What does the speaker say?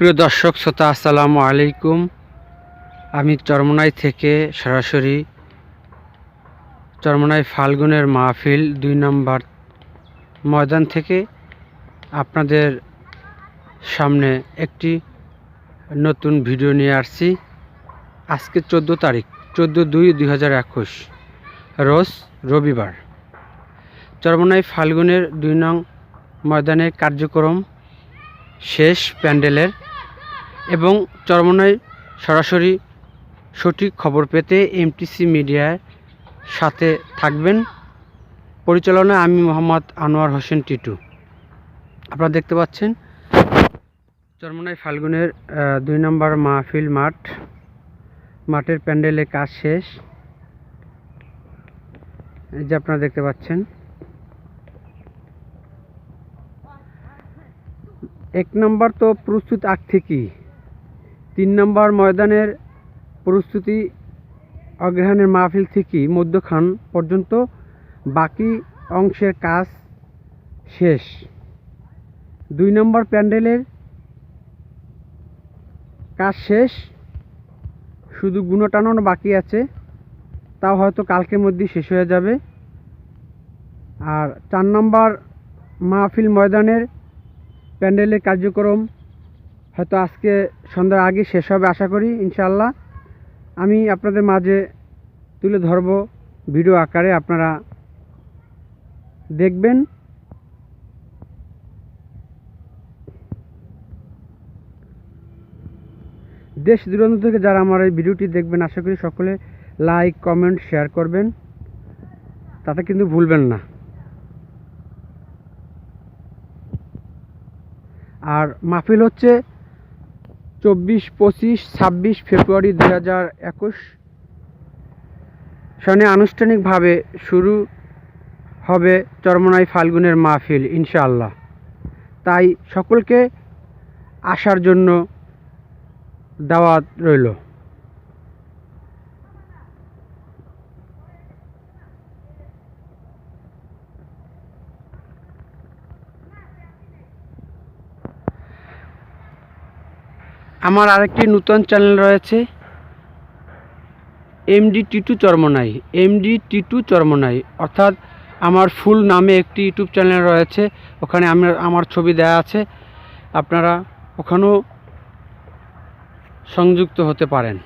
প্রিয় দর্শক, শ্রোতা, আসসালামু আলাইকুম। আমি চরমনাই থেকে সরাসরি চরমনাই ফাল্গুনের মাহফিল দুই নম্বর ময়দান থেকে আপনাদের সামনে একটি নতুন ভিডিও নিয়ে আসছি। আজকে চোদ্দ তারিখ, চোদ্দ দুই দুই হাজার একুশ, রোজ রবিবার। চরমনাই ফাল্গুনের দুই নং ময়দানের কার্যক্রম শেষ প্যান্ডেলের এবং চরমনায় সরাসরি সঠিক খবর পেতে এমটিসি মিডিয়ার সাথে থাকবেন। পরিচালনায় আমি মোহাম্মদ আনোয়ার হোসেন টিটু। আপনারা দেখতে পাচ্ছেন চরমনাই ফাল্গুনের দুই নম্বর মাহফিল মাঠ। মাঠের প্যান্ডেলে কাজ শেষ। এই যে আপনারা দেখতে পাচ্ছেন। এক নম্বর তো প্রস্তুত আগ থেকেই। তিন নম্বর ময়দানের প্রস্তুতি অগ্রহায়ণের মাহফিল থেকে মধ্যখান পর্যন্ত বাকি অংশের কাজ শেষ। দুই নম্বর প্যান্ডেলের কাজ শেষ। শুধু গুণ বাকি আছে। তাও হয়তো কালকের মধ্যে শেষ হয়ে যাবে। আর চার নম্বর মাহফিল ময়দানের প্যান্ডেলের কার্যক্রম হয়তো আজকে সন্ধ্যার আগে শেষ হবে, আশা করি ইনশাল্লাহ আমি আপনাদের মাঝে তুলে ধরব ভিডিও আকারে, আপনারা দেখবেন। দেশ দূরান্ত থেকে যারা আমার এই ভিডিওটি দেখবেন, আশা করি সকলে লাইক, কমেন্ট, শেয়ার করবেন। তাতে কিন্তু ভুলবেন না। আর মাহফিল হচ্ছে চব্বিশ, পঁচিশ, ছাব্বিশ ফেব্রুয়ারি দু হাজার একুশ সনে আনুষ্ঠানিকভাবে শুরু হবে চরমনাই ফাল্গুনের মাহফিল, ইনশাআল্লাহ। তাই সকলকে আসার জন্য দাওয়াত রইল। আমার আরেকটি নূতন চ্যানেল রয়েছে। এমডি টিটু চর্মনাই। এমডি টিটু চর্মনাই। অর্থাৎ আমার ফুল নামে একটি ইউটিউব চ্যানেল রয়েছে। ওখানে আমার আমার ছবি দেয়া আছে। আপনারা ওখানেও সংযুক্ত হতে পারেন।